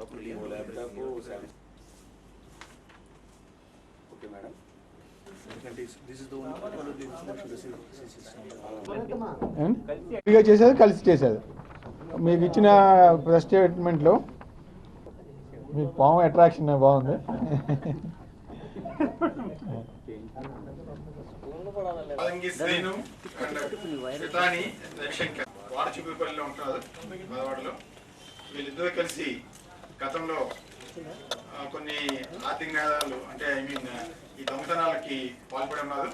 చేశారు okay madam చేసేది కలిసి చేసేది. మీకు ఇచ్చిన ప్రెస్ స్టేట్మెంట్లో మీ పాము అట్రాక్షన్ బాగుంది. వీళ్ళిద్దరు కలిసి గతంలో కొన్ని ఆర్థిక నేరాలు అంటే ఐ మీన్ ఈ దొంగతనాలకి పాల్పడి ఉన్నారు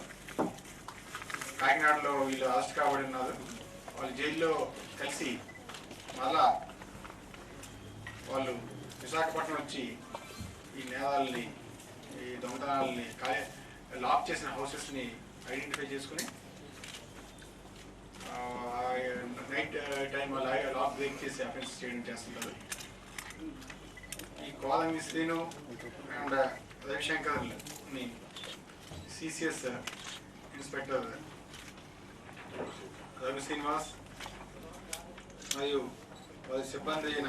కాకినాడలో వీళ్ళు అరెస్ట్ కాబడి ఉన్నారు వాళ్ళు జైల్లో కలిసి మళ్ళా వాళ్ళు విశాఖపట్నం వచ్చి ఈ నేరాలని ఈ దొంగతనాలని లాక్ చేసిన హౌసెస్ని ఐడెంటిఫై చేసుకుని నైట్ టైం అలాగే లాక్ బ్రేక్ చేసి అఫెన్స్ చేయడం చేస్తుంటారు. ఈ కోలంగి శ్రీను అండ్ రవిశంకర్ని సిసిఎస్ ఇన్స్పెక్టర్ రవి శ్రీనివాస్ మరియు వారి సిబ్బంది అయిన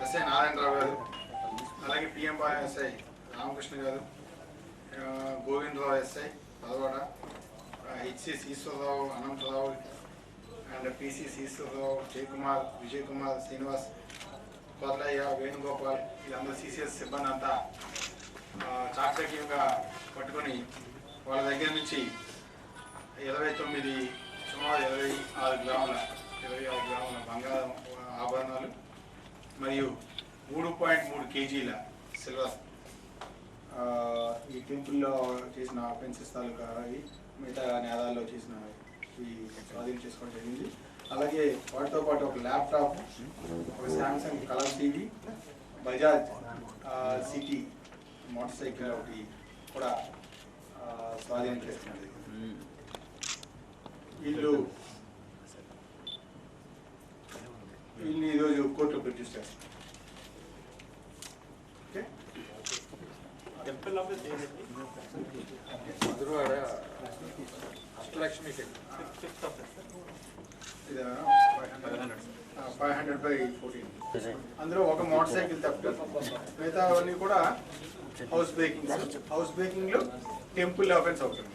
ఎస్ఐ నారాయణరావు గారు అలాగే PM SI Ramakrishna garu Govindarao SI Padavada HCS Eswararao Anantharao and PCC Eswararao Jayakumar Vijay Kumar Srinivas Korlayya Venugopal వీళ్ళందరూ సిసిఎస్ సిబ్బంది అంతా చాకచక్యంగా పట్టుకొని వాళ్ళ దగ్గర నుంచి ఇరవై తొమ్మిది సుమారు ఇరవై ఆరు గ్రాముల ఇరవై ఆరు గ్రాముల బంగారం ఆభరణాలు మరియు మూడు పాయింట్ మూడు కేజీల సిల్వర్. ఈ టెంపుల్లో చేసిన అఫెన్సెస్ తాలూకా అవి మిగతా నేరాల్లో చేసిన ఈ స్వాధీనం చేసుకోవడం జరిగింది. అలాగే వాటితో పాటు ఒక ల్యాప్టాప్ ఒక Samsung colour TV Bajaj city motorcycle ఒకటి కూడా ఆ, స్వాధీనం చేస్తున్నది వీళ్ళు వీళ్ళని ఈరోజు కోర్టులో ప్రొడ్యూస్ చేస్తారు. Okay? Madhurawada Ashtalakshmi five hundred by fourteen అందులో ఒక మోటార్ సైకిల్ తప్ప మిగతావన్నీ కూడా హౌస్ బ్రేకింగ్ హౌస్ బ్రేకింగ్లో టెంపుల్ అఫెన్స్ అవుతుంది.